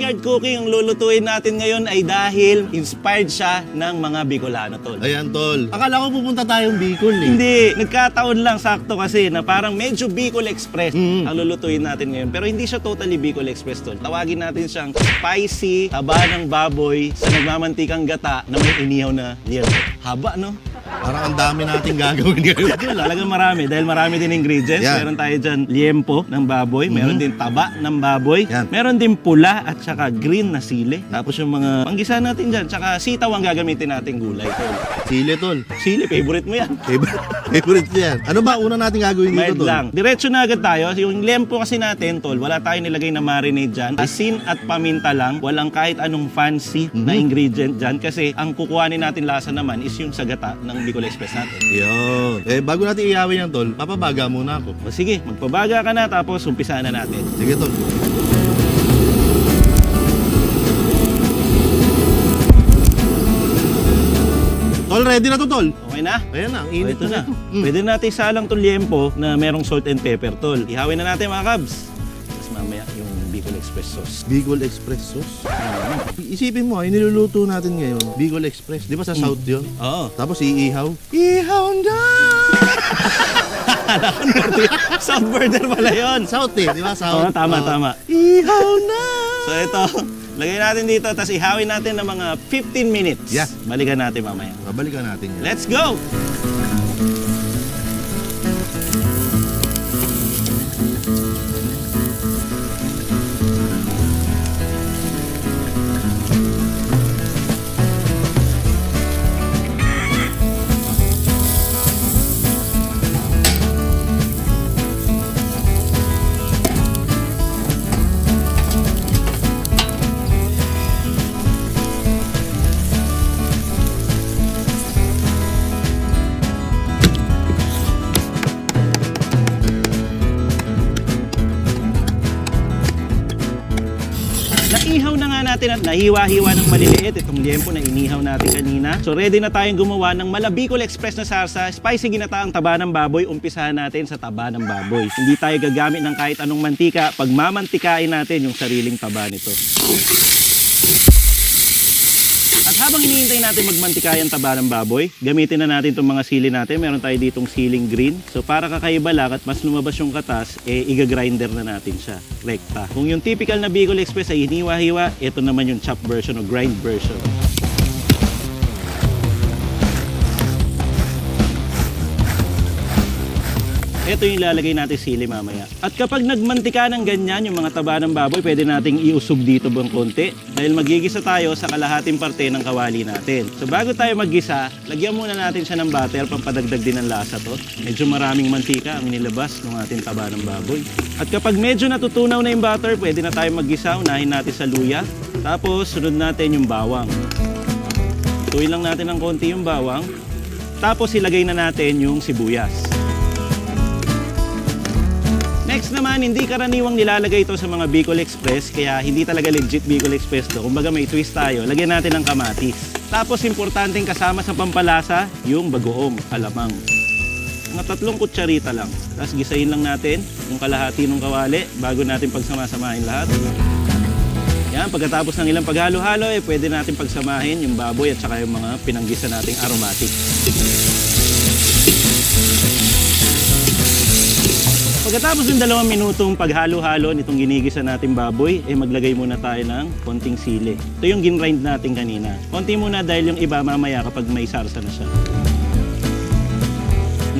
backyard cooking ang lulutuin natin ngayon ay dahil inspired siya ng mga Bicolano, tol. Ayan, tol. Akala ko pupunta tayong Bicol eh. Hindi, nagkataon lang sakto kasi na parang medyo Bicol Express Mm. ang lulutuin natin ngayon. Pero hindi siya totally Bicol Express tol. Tawagin natin siyang spicy taba ng baboy sa nagmamantikang gata na may inihaw na liempo. Haba, no? Parang ang dami nating gagawin ngayon. Yun, talagang marami dahil marami din ingredients. Yan. Meron tayo dyan liempo ng baboy, meron din taba ng baboy, Yan. meron din pula at saka green na sili. Tapos yung mga panggisa natin dyan, tsaka sitaw ang gagamitin nating gulay. Tol. Sili, tol. Sili, favorite mo yan. Favorite, favorite ko yan. Ano ba una nating gagawin dito, Mild tol? lang. Diretso na agad tayo. Yung liempo kasi natin, tol, wala tayong nilagay na marinade dyan. Asin at paminta lang. Walang kahit anong fancy na Mhm. ingredient dyan. Kasi ang kukuhanin natin lasa naman is yung sagata ng Bicol Express natin. Yun. Eh, bago natin iyawin yan, tol, papabaga muna ako. O sige, magpabaga ka na tapos umpisahan na natin. Sige, tol. Tol, ready na to, tol. Okay na? Ayan na, ang O, init ito na. Mm. Pwede natin salang tol liempo na merong salt and pepper tol. Ihawin na natin mga kabs. Tapos mamaya yung Bicol Express sauce. Bicol Express sauce. Isipin mo, ay niluluto natin ngayon, Bicol Express. Di ba sa Mm. South yun? Oo. Tapos iihaw. Ihaw na! South border pala yun. South eh, di ba? Oo, South. tama, Oo. tama. Ihaw na! So ito, lagay natin dito, tapos ihawin natin ng mga 15 minutes. Yeah. Balikan natin mamaya. Babalikan natin yan. Let's go! Natin at nahiwa-hiwa ng maliliit itong liempo na inihaw natin kanina. So ready na tayong gumawa ng Malabicol Express na sarsa, spicy ginataang taba ng baboy. Umpisahan natin sa taba ng baboy. Hindi tayo gagamit ng kahit anong mantika. Pagmamantikain natin yung sariling taba nito. Habang hinihintay natin magmantika yung taba ng baboy, gamitin na natin itong mga sili natin. Meron tayo ditong siling green. So para kakaiba lang at mas lumabas yung katas, eh iga-grinder na natin siya. Rekta. Kung yung typical na Bicol Express ay hiniwa-hiwa, ito naman yung chop version o grind version. Ito yung ilalagay natin sili mamaya. At kapag nagmantika ng ganyan, yung mga taba ng baboy, pwede nating iusog dito bang konti. Dahil magigisa tayo sa kalahating parte ng kawali natin. So bago tayo maggisa, lagyan muna natin siya ng butter, pampadagdag din ng lasa to. Medyo maraming mantika ang nilabas ng ating taba ng baboy. At kapag medyo natutunaw na yung butter, pwede na tayo maggisa. Unahin natin sa luya. Tapos sunod natin yung bawang. Tuloy lang natin ng konti yung bawang. Tapos ilagay na natin yung sibuyas. Next naman, hindi karaniwang nilalagay ito sa mga Bicol Express, kaya hindi talaga legit Bicol Express to. Kumbaga may twist tayo, lagyan natin ng kamatis. Tapos importanteng kasama sa pampalasa, yung bagoong alamang. Mga tatlong kutsarita lang. Tapos gisahin lang natin yung kalahati ng kawali bago natin pagsamasamahin lahat. Yan, pagkatapos ng ilang paghalo-halo, eh, pwede natin pagsamahin yung baboy at saka yung mga pinanggisa nating aromatic. Pagkatapos ng dalawang minutong paghalo-halo nitong ginigisa nating baboy, eh maglagay muna tayo ng konting sili. Ito yung ginrind natin kanina. Konti muna dahil yung iba mamaya kapag may sarsa na siya.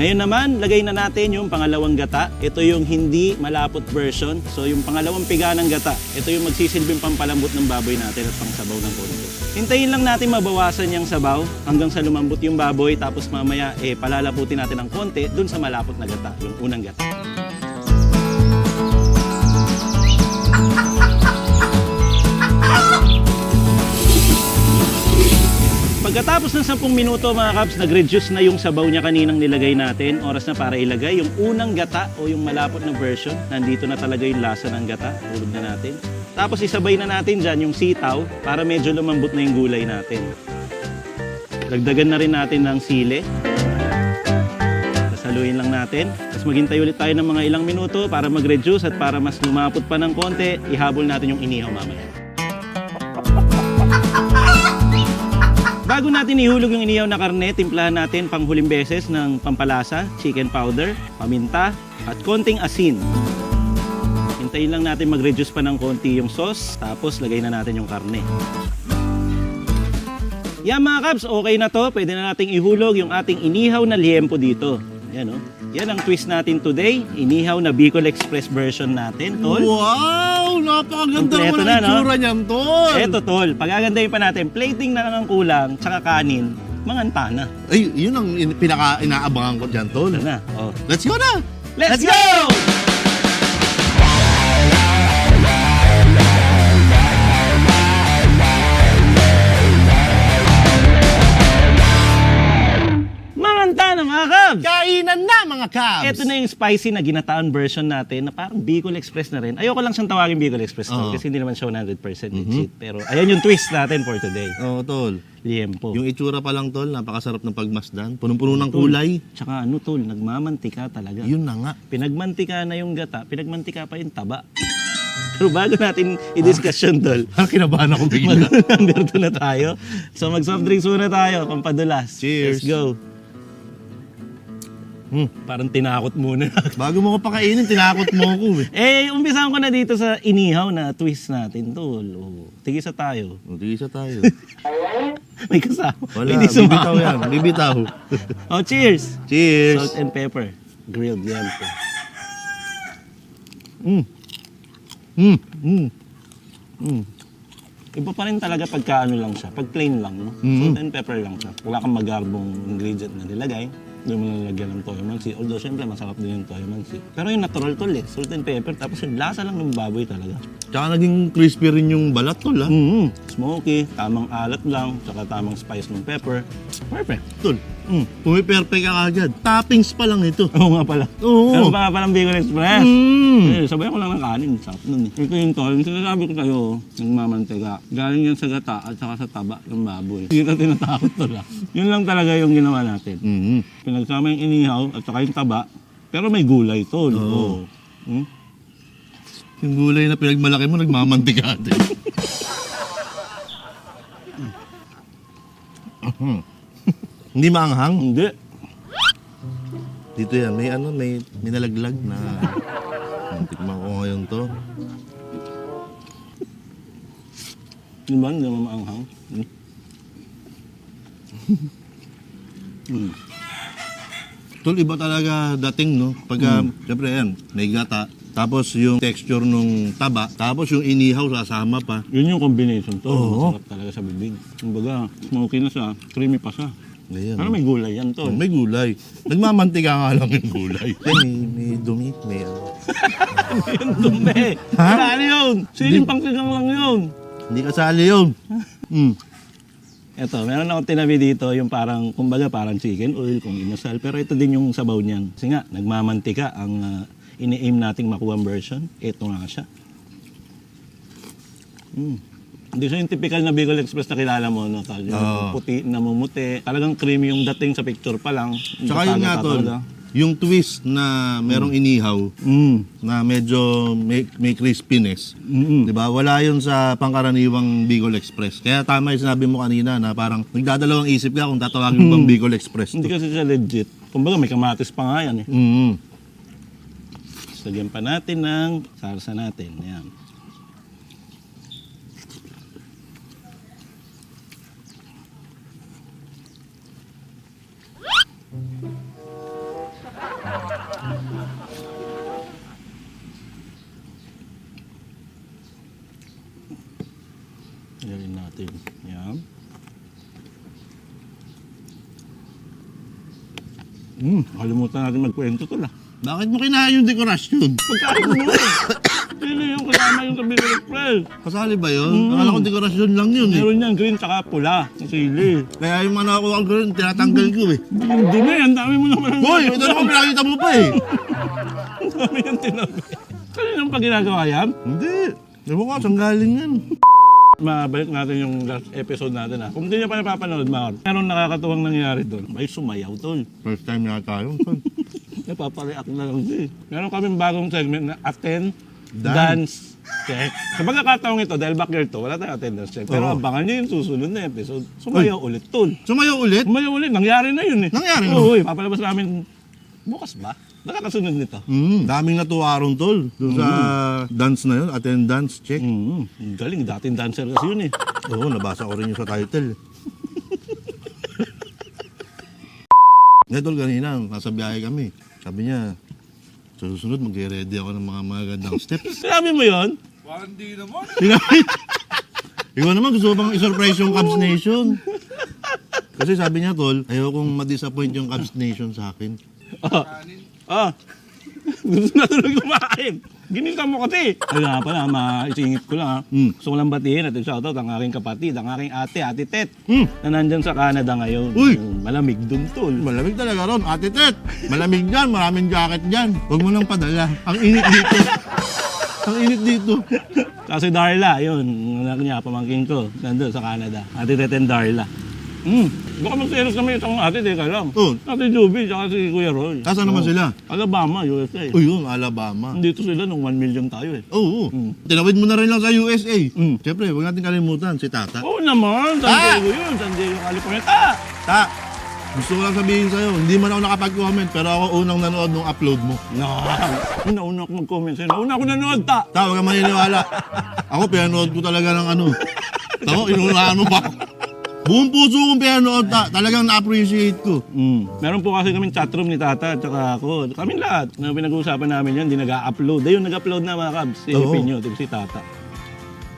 Ngayon naman, lagay na natin yung pangalawang gata. Ito yung hindi malapot version. So yung pangalawang piga ng gata, ito yung magsisilbing pampalambot ng baboy natin at pangsabaw ng konti. Hintayin lang natin mabawasan yung sabaw hanggang sa lumambot yung baboy tapos mamaya eh palalaputin natin ng konti dun sa malapot na gata, yung unang gata. Pagkatapos ng 10 minuto mga kaps, nag-reduce na yung sabaw niya kaninang nilagay natin. Oras na para ilagay yung unang gata o yung malapot na version. Nandito na talaga yung lasa ng gata. Hulog na natin. Tapos isabay na natin dyan yung sitaw para medyo lumambot na yung gulay natin. Dagdagan na rin natin ng sili. Tapos Saluin lang natin. Tapos maghintay ulit tayo ng mga ilang minuto para mag-reduce at para mas lumapot pa ng konti, ihabol natin yung inihaw mamaya. Bago natin ihulog yung inihaw na karne, timplahan natin pang huling beses ng pampalasa, chicken powder, paminta, at konting asin. Hintayin lang natin mag-reduce pa ng konti yung sauce, tapos lagay na natin yung karne. Yan mga Kabs, okay na to. Pwede na nating ihulog yung ating inihaw na liempo dito. Yan oh. Yan ang twist natin today. Inihaw na Bicol Express version natin, tol. Wow! Napakaganda Kompleto naman na, ang no? itsura niyan, tol! Eto tol, pagagandahin pa natin. Plating na lang ang kulang, tsaka kanin, manganta na. Ay, yun ang in- pinaka-inaabangan ko dyan, tol. Ito na. Oh. Let's go na! Let's go! Manganta mga Cavs! Ito na yung spicy na ginataan version natin na parang Bicol Express na rin. Ayoko lang siyang tawagin Bicol Express Oo. kasi hindi naman siya 100% legit. Pero ayan yung twist natin for today. Oo, tol. Liempo. Yung itsura pa lang, tol, napakasarap ng pagmasdan. Punong-puno ng kulay. Tsaka ano tol, nagmamantika talaga. Yun na nga. Pinagmantika na yung gata, pinagmantika pa yung taba. Pero bago natin i-discuss yun, tol, Parang kinabahan ako bigla. number 2 na tayo. So mag-soft drinks muna tayo, pampadulas. Cheers. Let's go. Hmm. Parang tinakot muna. Bago mo ko pakainin, tinakot mo ako eh. eh, umpisahan ko na dito sa inihaw na twist natin, tol. Oh, tigisa tayo. O, tigisa tayo. May kasama. Wala, Hindi sumama. bibitaw yan. Bibitaw. Oh, cheers. Cheers! Salt and pepper. Grilled liempo. Mm. Mm. Mm. Mm. Iba pa rin talaga pagka ano lang siya, pag plain lang, no? Mhm. Salt and pepper lang siya. Wala kang magarbong ingredient na nilagay. Hindi mo nalagyan ng toyo mansi. Although, syempre, masarap din yung toyo mansi. Pero yung natural tol eh, salt and pepper. Tapos yung lasa lang ng baboy talaga. Tsaka naging crispy rin yung balat, tol, ha? Mm Smoky, tamang alat lang, tsaka tamang spice ng pepper. Perfect. Tol, Mm. pumiperfect ka agad. Toppings pa lang ito. Oo nga pala. Oo. Pero pa nga palang Bicol Express. Mm. Eh, sabay ko lang ng kanin. Sarap nun eh. Ito yung tol, yung sinasabi ko sa'yo, yung mamantega. Galing yan sa gata at saka sa taba ng baboy. Hindi na tinatakot tol ah. Yun lang talaga yung ginawa natin. Mm. Pinagsama yung inihaw at saka yung taba. Pero may gulay tol. Oo. Hmm? Yung gulay na pinagmalaki mo, nagmamantika din. Mhm. Hindi maanghang. Hindi. Dito yan, may ano, may, may nalaglag na... Tikman ko ngayon to. Di ba? Hindi naman maanghang. Hmm? Hmm. Tol, iba talaga dating, no? Pagka, syempre yan, may gata. Tapos yung texture nung taba. Tapos yung inihaw sasama pa. Yun yung combination to. Oo. Masarap talaga sa bibig. Kumbaga, smoky na siya, creamy pa siya. Ayan. Pero may gulay yan tol. Oh, may gulay. Nagmamantika nga lang yung gulay. may, may dumi, may ano. Yung dumi. Ha? Ano yun? Siling pangsigang lang yun. Hindi kasali yun. Mm. Ito, meron akong tinabi dito yung parang, kumbaga parang chicken oil kung inasal. Pero ito din yung sabaw niyan. Kasi nga, nagmamantika ang ah, ini-aim nating makuha version. Ito nga siya. Mm. Hindi siya yung typical na Bicol Express na kilala mo, no? Tal, yung Oo. puti, namumuti. Talagang creamy yung dating sa picture pa lang. Tsaka yun nga, tol. Yung twist na merong inihaw Mm. na medyo may, may crispiness. Mm-mm. Di ba? Wala yun sa pangkaraniwang Bicol Express. Kaya tama yung sinabi mo kanina na parang nagdadalawang isip ka kung tatawagin mo bang Bicol Express. Hindi To. kasi siya legit. Kumbaga may kamatis pa nga yan eh. Mm. Lagyan pa natin ng sarsa natin. Yan. Lagyan natin. Yan. Hmm, kalimutan natin magkwento to lah. Bakit mo kinain yung dekorasyon? Pagkain mo nun. Sino yung kasama yung sa Bicol Express? Kasali ba yun? Akala ko dekorasyon lang yun eh. Meron yan, green tsaka pula. Ang sili. Kaya yung mga nakuha ko rin, tinatanggal ko eh. Hindi na yan, dami mo naman Hoy, ito naman pinakita mo pa eh. Ang dami yung tinabi. Kanina pa ginagawa yan? Hindi. Ewan ko, saan galing yan? Mabalik natin yung last episode natin ha. Kung hindi niya pa napapanood, Mar, meron nakakatuwang nangyari doon. May sumayaw tol. First time yata yun, tol. Napapareact na lang siya. eh. Meron kaming bagong segment na attend, Dance. dance, check. Sa pagkakataong ito, dahil backyard to, wala tayong attendance check. Pero Oo. abangan nyo yung susunod na episode. Sumayaw ulit, tol. Sumayaw ulit? Sumayaw ulit. Nangyari na yun eh. Nangyari na? Oo, eh. Papalabas namin bukas ba? Nakakasunod nito. Mm, daming natuwa ron, tol. Doon sa dance na yun, attendance check. Mm, ang galing. Dating dancer kasi yun eh. Oo, nabasa ko rin yung sa title. Ngayon, tol, kanina, nasa biyahe kami. Sabi niya, sa susunod, mag-ready ako ng mga magandang steps. Sinabi mo yun? Sinabi, ikaw naman gusto ko pang isurprise yung Cubs Nation. Kasi sabi niya, tol, ayokong ma-disappoint yung Cubs Nation sa akin. Ah. Ah. Gusto na tuloy kumain. Ginita mo kasi. Kaya nga pala, maisingit ko lang ha. Mm. Gusto ko lang batiin at shoutout ang aking kapatid, ang aking ate, ate Tet, Hmm, na nandyan sa Canada ngayon. Uy! Mm, Malamig dun tol. malamig talaga ron. Ate Tet, malamig dyan, maraming jacket dyan. Huwag mo nang padala. Ang init dito. Ang init dito. Kasi Darla, yun, anak niya, pamangkin ko, nandun sa Canada. Ate Tet and Darla. Hmm. Baka magselos kami isang ate, teka lang. Oh. Ate Juby, tsaka si Kuya Roy. Nasaan naman sila? Alabama, USA. O yun, Alabama. Nandito sila nung 1 million tayo eh. Oo. Mm. Tinawid mo na rin lang sa USA. Mm. Siyempre, huwag natin kalimutan si Tata. Oo naman, San Ah! Diego yun, San Diego, California. Ah! Ta, gusto ko lang sabihin sa'yo, hindi man ako nakapag-comment, pero ako unang nanood nung upload mo. No, una-una ako mag-comment sa'yo. Una ako nanood, ta! Ta, huwag kang maniniwala. Ako, pinanood ko talaga ng ano. Tama, inunahan mo pa ako. Buong puso kong pinanood, ta. Talagang na-appreciate ko. Mm. Meron po kasi kaming chatroom ni Tata at saka ako. Kaming lahat. Na pinag-uusapan namin yan, hindi nag-upload. Ayun, nag-upload na mga kabs. Si Oo. Pinyo, si Tata.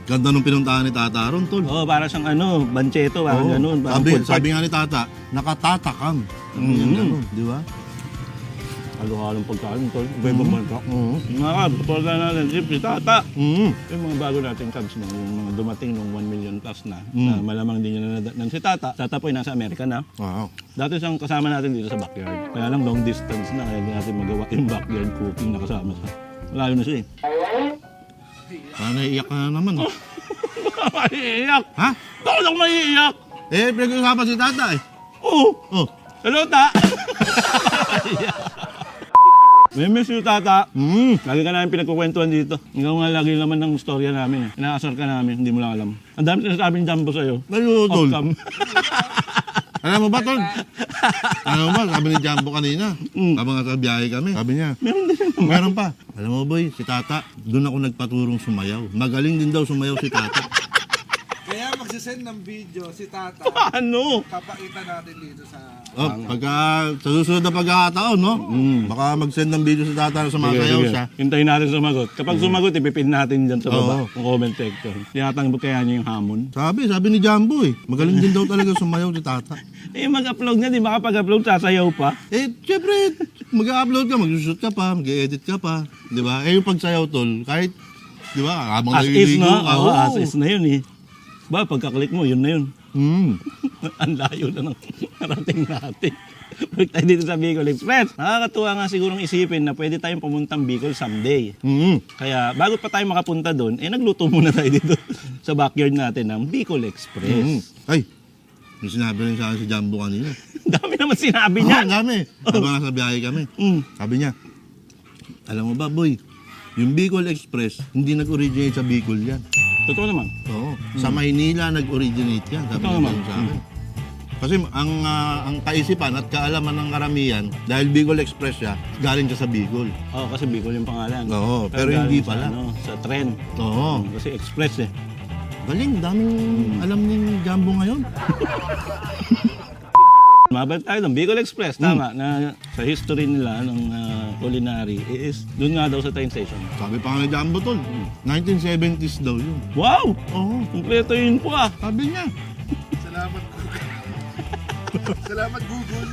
Ganda nung pinuntahan ni Tata ron, tol. Oo, para siyang ano, bancheto, parang Oo. ganun. Parang Sabi, food sabi nga ni Tata, nakatatakam. Sabi niya ganun, di ba? Halo-halong pagkain, tol. Iba-ibang Mhm. bansa. Oo. Mga kabs, supportan natin si si Tata. Mhm. Yung mga bago nating cabs na, yung mga dumating nung 1 million plus na, Mm. na malamang din nyo na nan si Tata. Tata po ay nasa Amerika na. Wow. Dati siyang kasama natin dito sa backyard. Kaya lang long distance na, kaya hindi natin magawa yung backyard cooking na kasama siya. Malayo na siya eh. Sana iiyak ka na naman. Maiiyak! ha? Bakit ako maiiyak? Eh, pinag-usapan si Tata eh. Oo! Oh. Hello, Ta! May miss you, Tata. Mm. Lagi ka namin pinagkukwentuhan dito. Ikaw nga lagi naman ng storya namin eh. Inaasar ka namin, hindi mo lang alam. Ang dami sinasabing jumbo sa'yo. Ano, tol? Off-cam. Alam mo ba, tol? Alam mo ba, sabi ni Jumbo kanina, Mm. habang nasa biyahe kami, sabi niya, Meron din naman. meron pa. Alam mo, boy, si Tata, doon ako nagpaturong sumayaw. Magaling din daw sumayaw si Tata. Magsisend ng video si Tata. Paano? Papakita natin dito sa... Oh, pagka sa susunod na pagkakataon, no? Baka mag-send ng video si Tata na sumasayaw Sige, siya. Hintayin natin sumagot. Kapag sumagot, ipipin natin dyan sa baba, Oo. ng comment section. Tinatanggap kaya niya yung hamon. Sabi, sabi ni Jumbo eh. Magaling din daw talaga sumayaw si Tata. Eh, mag-upload nga, di ba kapag upload, sasayaw pa? Eh, syempre, mag-upload ka, mag-shoot ka pa, mag-edit ka pa. Di ba? Eh, yung pagsayaw, tol, kahit, di ba, habang As is, naliligo no? ka, Oo, oo. as is na yun eh. Ba, pagka-click mo, yun na yun. Hmm. Ang layo na ng narating natin. Balik tayo dito sa Bicol Express. Nakakatuwa nga sigurong isipin na pwede tayong pumuntang Bicol someday. Hmm. Kaya bago pa tayo makapunta doon, eh nagluto muna tayo dito sa backyard natin ng Bicol Hmm. Express. Ay, may sinabi rin sa akin si Jumbo kanina. Dami naman sinabi Oo, niya. ang dami. Habang nasa biyahe kami. Mm. Sabi niya, alam mo ba, boy, yung Bicol Express, hindi nag-originate sa Bicol yan. Totoo naman. Oo. Sa Maynila nag-originate yan. Sabi Totoo naman. sa akin. Kasi ang ah, ang kaisipan at kaalaman ng karamihan, dahil Bicol Express siya, galing siya sa Bicol. Oo, kasi Bicol yung pangalan. Oo, pero galing hindi sa, pala. Ano, sa trend. Oo. Kasi express eh. Galing, daming alam ni Jumbo ngayon. Mabalik tayo ng Bicol Express. Tama, na sa history nila ng ah, culinary is doon nga daw sa train station. Sabi pa nga ni Jumbo tol, 1970s daw yun. Wow! Oo. Kompleto yun po ah. Sabi niya. Salamat Google. Salamat Google.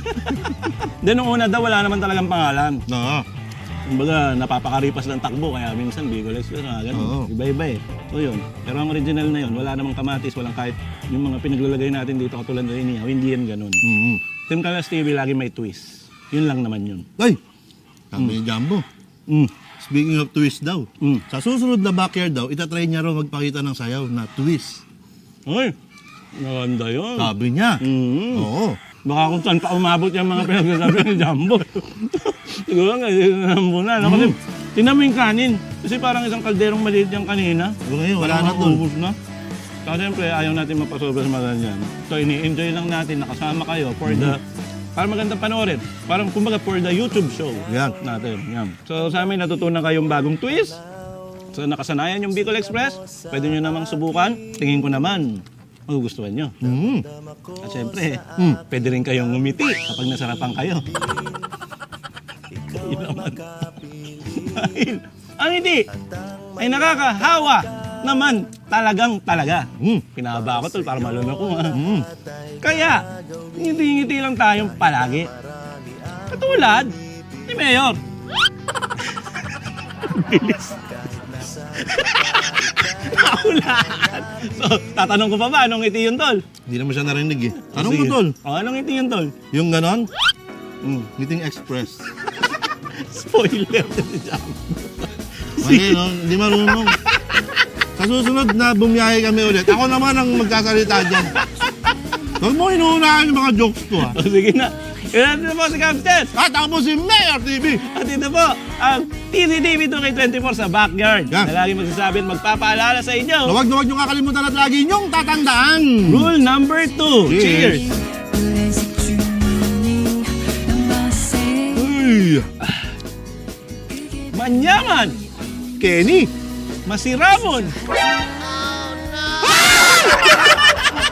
Then nung una daw, wala naman talagang pangalan. Oo. Kumbaga, napapakaripas ng takbo, kaya minsan Bicol Express, mga Oo. ganun. Iba-iba eh. So yun. Pero ang original na yun, wala namang kamatis, walang kahit yung mga pinaglalagay natin dito, katulad ng inihaw, hindi yan ganun. Mhm. Team Kalas TV, lagi may twist. Yun lang naman yun. Ay, sabi ni Jumbo. Mm. Speaking of twist daw, Mm. sa susunod na backyard daw, itatry niya raw magpakita ng sayaw na twist. Uy, maganda yun. Sabi niya. Mm. Oo. Baka kung saan pa umabot yung mga pinagsasabi ni Jumbo. Siguro nga, Jumbo na. No? Kasi, tinan mo yung kanin. Kasi parang isang kalderong maliit yung kanina. So ngayon, wala na Parang maubos na. Saka siyempre, ayaw natin mapasobra sa mga ganyan. So, ini-enjoy lang natin, nakasama kayo for the... Para magandang panoorin. Parang kumbaga for the YouTube show Yan. natin. Yan. So sa amin natutunan kayong bagong twist. So nakasanayan yung Bicol Express. Pwede nyo namang subukan. Tingin ko naman, magugustuhan nyo. Mm. At syempre, mm, pwede rin kayong ngumiti kapag nasarapan kayo. Yun naman. Dahil, ang ngiti ay nakakahawa naman talagang talaga. Mm. Pinahaba ako tol para malunok ko. Mm. Kaya, ngiti-ngiti lang tayong palagi. Katulad ni Mayor. Bilis. Nakulaan. So, tatanong ko pa ba, anong ngiti yun, Tol? Hindi naman siya narinig eh. Tanong mo Sige. tol. O, anong ngiti yun, Tol? Yung ganon, Mm. meeting express. Spoiler. Mali, no? Hindi marunong. Sa susunod na bumiyahe kami ulit, ako naman ang magsasalita dyan. Huwag mo inuunahan yung mga jokes ko, ha? O, sige na. Yan na po si Captain. At ako po si Mayor TV! At ito po, ang TCTV 2K24 sa backyard. Yan. Na lagi magsasabi at magpapaalala sa inyo. Huwag na huwag niyong kakalimutan at lagi niyong tatandaan! Rule number 2. Cheers. Cheers. Uy! Manyaman. Kenny! Masiramon.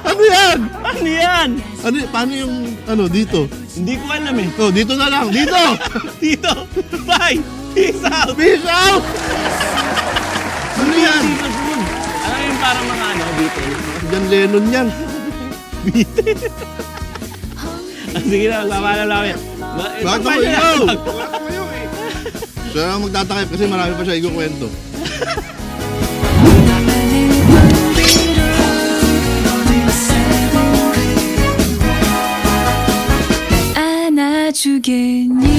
Ano yan? Ano yan? Ano, paano yung, ano, dito? Hindi ko alam eh. Oh, dito na lang, dito! Dito. Bye. Peace out. Peace out! Ano yan? Alam yung parang mga ano, dito. John Lennon yan. Sige na, magpapaalala namin. Bakit ako ikaw? Siya ang magtatakip kasi marami pa siya ikukwento. 주겠니?